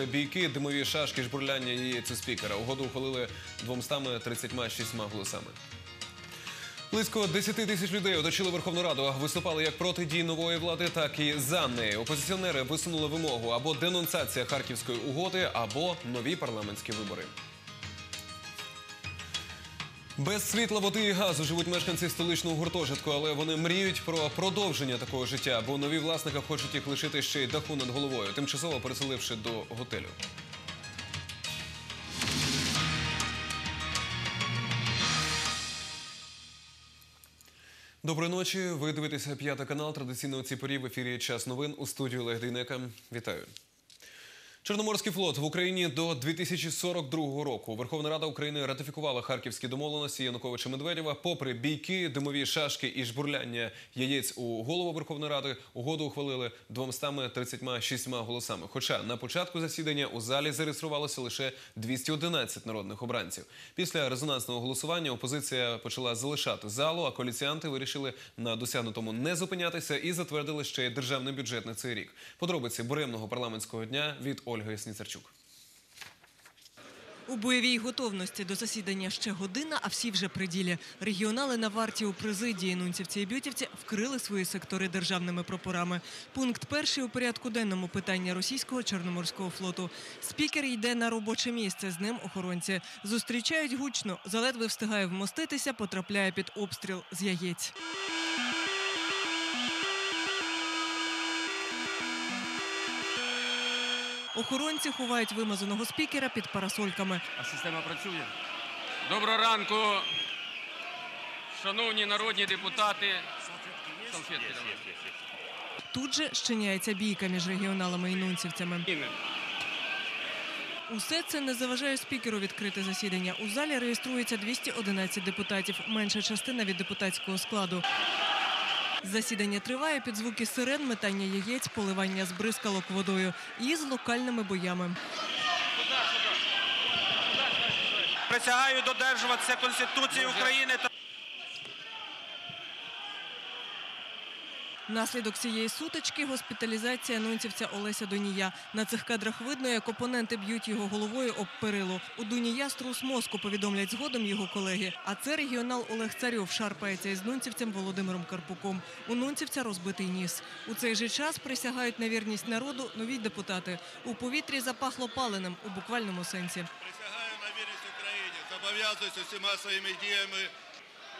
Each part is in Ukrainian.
попри бійки, димові шашки, жбурляння і у спікера. Угоду ухвалили 236 голосами. Близько 10 тисяч людей оточили Верховну Раду. Виступали як проти дій нової влади, так і за неї. Опозиціонери висунули вимогу або денонсація Харківської угоди, або нові парламентські вибори. Без світла, води і газу живуть мешканці столичного гуртожитку, але вони мріють про продовження такого життя, бо нові власники хочуть їх лишити ще й даху над головою, тимчасово переселивши до готелю. Доброї ночі. Ви дивитеся п'ятий канал. Традиційно у цій порі в ефірі час новин у студію Олег Дейнека. Вітаю. Чорноморський флот в Україні до 2042 року. Верховна Рада України ратифікувала харківські домовленості Януковича Медведєва. Попри бійки, димові шашки і жбурляння яєць у голову Верховної Ради, угоду ухвалили 236 голосами. Хоча на початку засідання у залі зареєструвалося лише 211 народних обранців. Після резонансного голосування опозиція почала залишати залу, а коаліціянти вирішили на досягнутому не зупинятися і затвердили ще й державний бюджет на цей рік. Подробиці буремного парламентського дня від Ольги Сніцарчук. У бойовій готовності до засідання ще година, а всі вже при ділі. Регіонали на варті у президії Нунцівці і Бютівці вкрили свої сектори державними прапорами. Пункт перший у порядку денному питання російського чорноморського флоту. Спікер йде на робоче місце. З ним охоронці зустрічають гучно. Заледве встигає вмоститися, потрапляє під обстріл з яєць. Охоронці ховають вимазаного спікера під парасольками. А система працює. Доброго ранку, шановні народні депутати. Салфетки давай. Тут же щиняється бійка між регіоналами і нунцівцями. Усе це не заважає спікеру відкрити засідання. У залі реєструється 211 депутатів, менша частина від депутатського складу. Засідання триває під звуки сирен, метання яєць, поливання з бризкалок водою і з локальними боями. Присягаю додержуватися Конституції України та Наслідок цієї сутички госпіталізація нунцівця Олеся Донія. На цих кадрах видно, як опоненти б'ють його головою об перилу. У Донія струс мозку повідомлять згодом його колеги. А це регіонал Олег Царьов шарпається із нунцівцем Володимиром Карпуком. У нунцівця розбитий ніс. У цей же час присягають на вірність народу нові депутати. У повітрі запахло паленим у буквальному сенсі. Присягаю на вірність Україні. Зобов'язуюся усіма своїми діями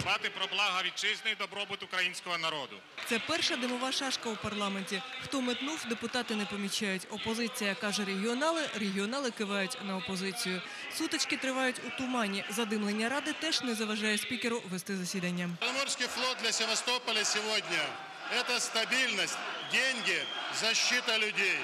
дбати про блага вітчизни і добробут українського народу. Це перша димова шашка у парламенті. Хто метнув, депутати не помічають. Опозиція каже регіонали, регіонали кивають на опозицію. Сутички тривають у тумані. Задимлення ради теж не заважає спікеру вести засідання. Черноморский флот для Севастополя сегодня – это стабильность, деньги, защита людей.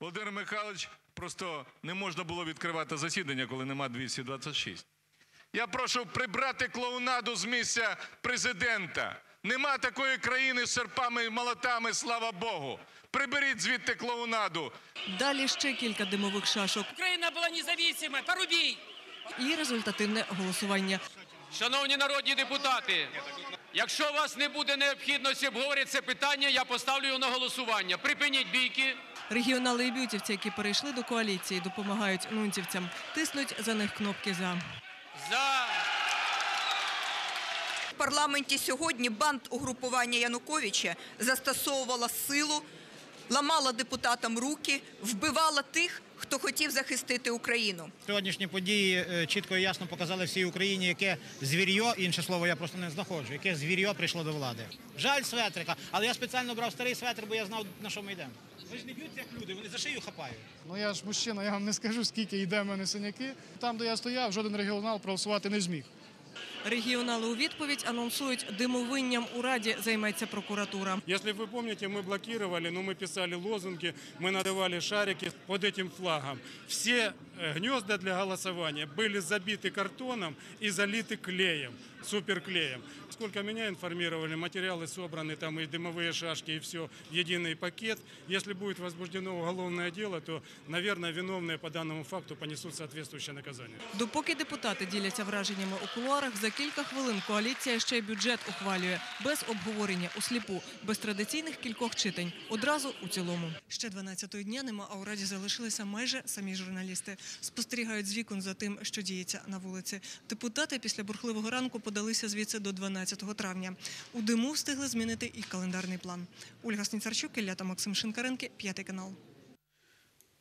Володимир Михайлович просто не можна було відкривати засідання, коли нема 226. Я прошу прибрати клоунаду з місця президента. Нема такої країни з серпами і молотами, слава Богу. Приберіть звідти клоунаду. Далі ще кілька димових шашок Україна була независима, порубій! і результативне голосування. Шановні народні депутати, якщо у вас не буде необхідності обговорити це питання, я поставлю його на голосування. Припиніть бійки. Регіонали і бютівці, які перейшли до коаліції, допомагають нунцівцям, тиснуть за них кнопки за. За В парламенті сьогодні банд угрупування Януковича застосовувала силу, ламала депутатам руки, вбивала тих, хто хотів захистити Україну. Сьогоднішні події е, чітко і ясно показали всій Україні, яке звір'йо, інше слово я просто не знаходжу, яке звір'йо прийшло до влади. Жаль светрика, але я спеціально брав старий светр, бо я знав, на що ми йдемо. Ви ж не б'ються як люди, вони за шию хапають. Ну я ж мужчина, я вам не скажу, скільки йде в мене синяки. Там, де я стояв, жоден регіонал проголосувати не зміг. Регіонали у відповідь анонсують димовинням у раді займеться прокуратура. Если вы помните, мы блокировали, но мы писали лозунги, мы надавали шарики под этим флагом. Все э, гнезда для голосования были забиты картоном и залиты клеем, суперклеем. Сколько меня информировали, материалы собраны, там и дымовые шашки, и все в единый пакет. Если будет возбуждено уголовное дело, то, наверное, виновные по данному факту понесут соответствующее наказание. Допоки депутати діляться враженнями у кулуарах, за кілька хвилин коаліція ще й бюджет ухвалює без обговорення у сліпу, без традиційних кількох читань. Одразу у цілому. Ще 12-го дня нема, а у раді залишилися майже самі журналісти. Спостерігають з вікон за тим, що діється на вулиці. Депутати після бурхливого ранку подалися звідси до 12 травня. У диму встигли змінити і календарний план. Ольга Сніцарчук, Ілля та Максим Шинкаренки, п'ятий канал.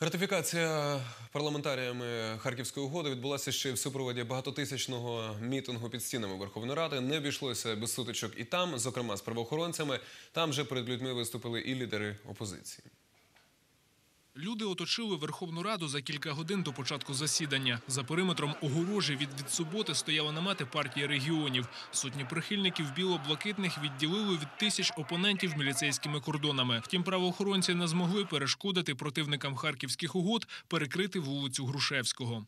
Ратифікація парламентаріями Харківської угоди відбулася ще в супроводі багатотисячного мітингу під стінами Верховної Ради. Не обійшлося без сутичок і там, зокрема з правоохоронцями. Там же перед людьми виступили і лідери опозиції. Люди оточили Верховну Раду за кілька годин до початку засідання. За периметром огорожі від від суботи стояли намети партії регіонів. Сотні прихильників біло-блакитних відділили від тисяч опонентів міліцейськими кордонами. Втім, правоохоронці не змогли перешкодити противникам харківських угод перекрити вулицю Грушевського.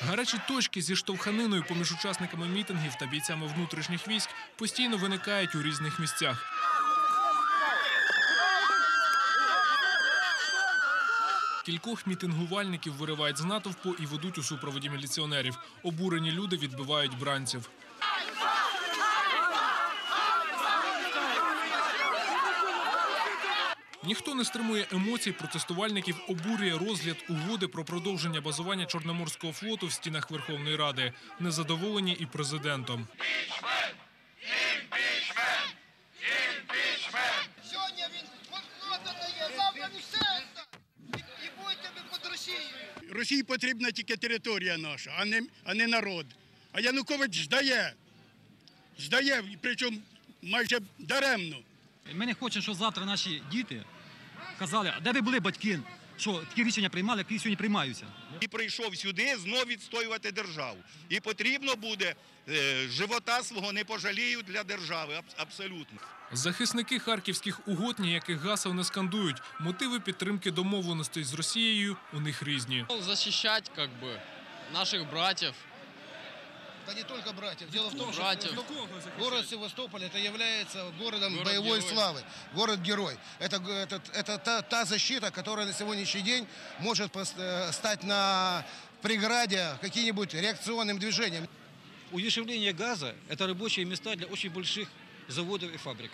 Гарячі точки зі штовханиною поміж учасниками мітингів та бійцями внутрішніх військ постійно виникають у різних місцях. Кількох мітингувальників виривають з натовпу і ведуть у супроводі міліціонерів. Обурені люди відбивають бранців. Ніхто не стримує емоцій. Протестувальників обурює розгляд угоди про продовження базування Чорноморського флоту в стінах Верховної Ради. Незадоволені і президентом. Сьогодні він банкнота дає, завтра він все І, і будете ви під Росією. Росії потрібна тільки територія наша, а не, а не народ. А Янукович здає. Здає, причому майже даремно. Ми не хочемо, щоб завтра наші діти казали, а де ви були батьки, що такі рішення приймали, які сьогодні приймаються. І прийшов сюди знов відстоювати державу. І потрібно буде е, живота свого не пожалію для держави. Абсолютно. Захисники харківських угод ніяких гасел не скандують. Мотиви підтримки домовленостей з Росією у них різні. Захищати, наших братьев. Да не только братьев. Дело в том, Братьев. что город Севастополь это является городом Город боевой герой. славы. Город-герой. Это, это, это та, та защита, которая на сегодняшний день может э, стать на преграде каким-нибудь реакционным движением. Удешевление газа – это рабочие места для очень больших заводов и фабрик,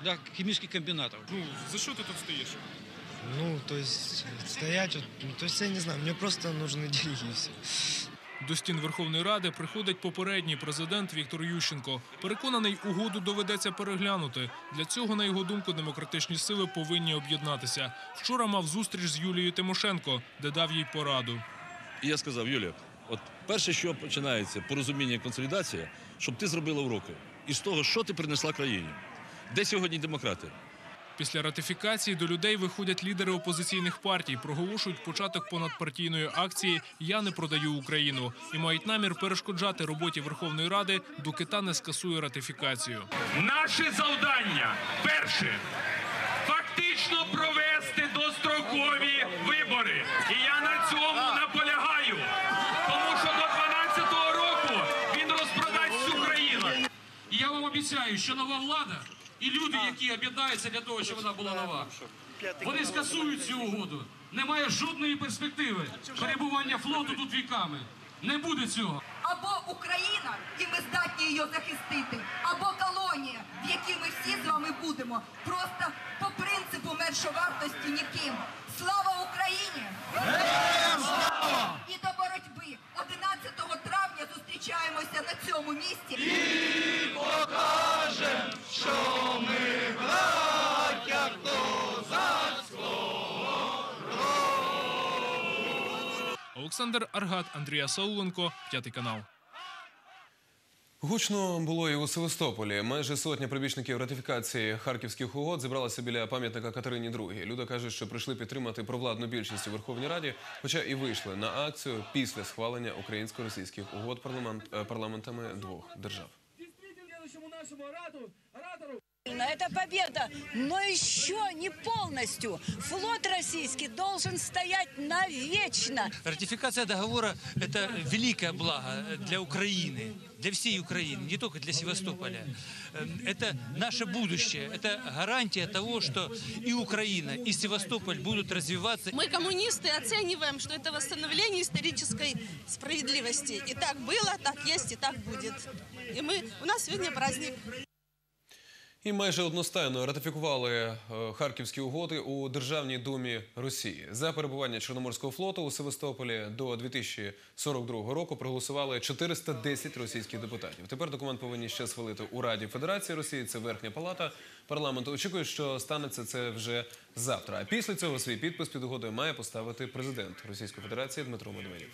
для химических комбинатов. Ну, за що ти тут стоїш? Ну, то есть стоять, вот, ну, то есть я не знаю, мне просто нужны деньги и все. До стін Верховної Ради приходить попередній президент Віктор Ющенко. Переконаний, угоду доведеться переглянути. Для цього, на його думку, демократичні сили повинні об'єднатися. Вчора мав зустріч з Юлією Тимошенко, де дав їй пораду. І я сказав, Юля, от перше, що починається, порозуміння і консолідація, щоб ти зробила уроки. Із того, що ти принесла країні. Де сьогодні демократи? Після ратифікації до людей виходять лідери опозиційних партій, проголошують початок понадпартійної акції Я не продаю Україну і мають намір перешкоджати роботі Верховної Ради, доки та не скасує ратифікацію. Наше завдання перше фактично провести дострокові вибори. І я на цьому наполягаю. Тому що до 12-го року він розпродасть всю країну. І я вам обіцяю, що нова влада і люди, які об'єднаються для того, щоб вона була нова, вони скасують цю угоду. Немає жодної перспективи перебування флоту тут віками. Не буде цього. Або Україна, і ми здатні її захистити, або колонія, в якій ми всі з вами будемо. Просто по принципу меншовартості ніким. Слава Україні! Олександр Аргат, Андрія Сауленко, п'ятий канал. Гучно було і у Севастополі. Майже сотня прибічників ратифікації харківських угод зібралися біля пам'ятника Катерині II. Люди кажуть, що прийшли підтримати провладну більшість у Верховній Раді, хоча і вийшли на акцію після схвалення українсько-російських угод парламент, е, парламентами двох держав. Оратору Это победа, но еще не полностью. Флот российский должен стоять навечно. Ратификация договора – это великое благо для Украины, для всей Украины, не только для Севастополя. Эм, Это наше будущее, это гарантия того, что и Украина, и Севастополь будут развиваться. Мы, коммунисты, оцениваем, что это восстановление исторической справедливости. И так было, так есть, и так будет. И мы, у нас сегодня праздник. І майже одностайно ратифікували е, харківські угоди у Державній думі Росії. За перебування Чорноморського флоту у Севастополі до 2042 року проголосували 410 російських депутатів. Тепер документ повинні ще схвалити у Раді Федерації Росії. Це верхня палата парламенту. Очікує, що станеться це вже завтра. А після цього свій підпис під угодою має поставити президент Російської Федерації Дмитро Медведєв.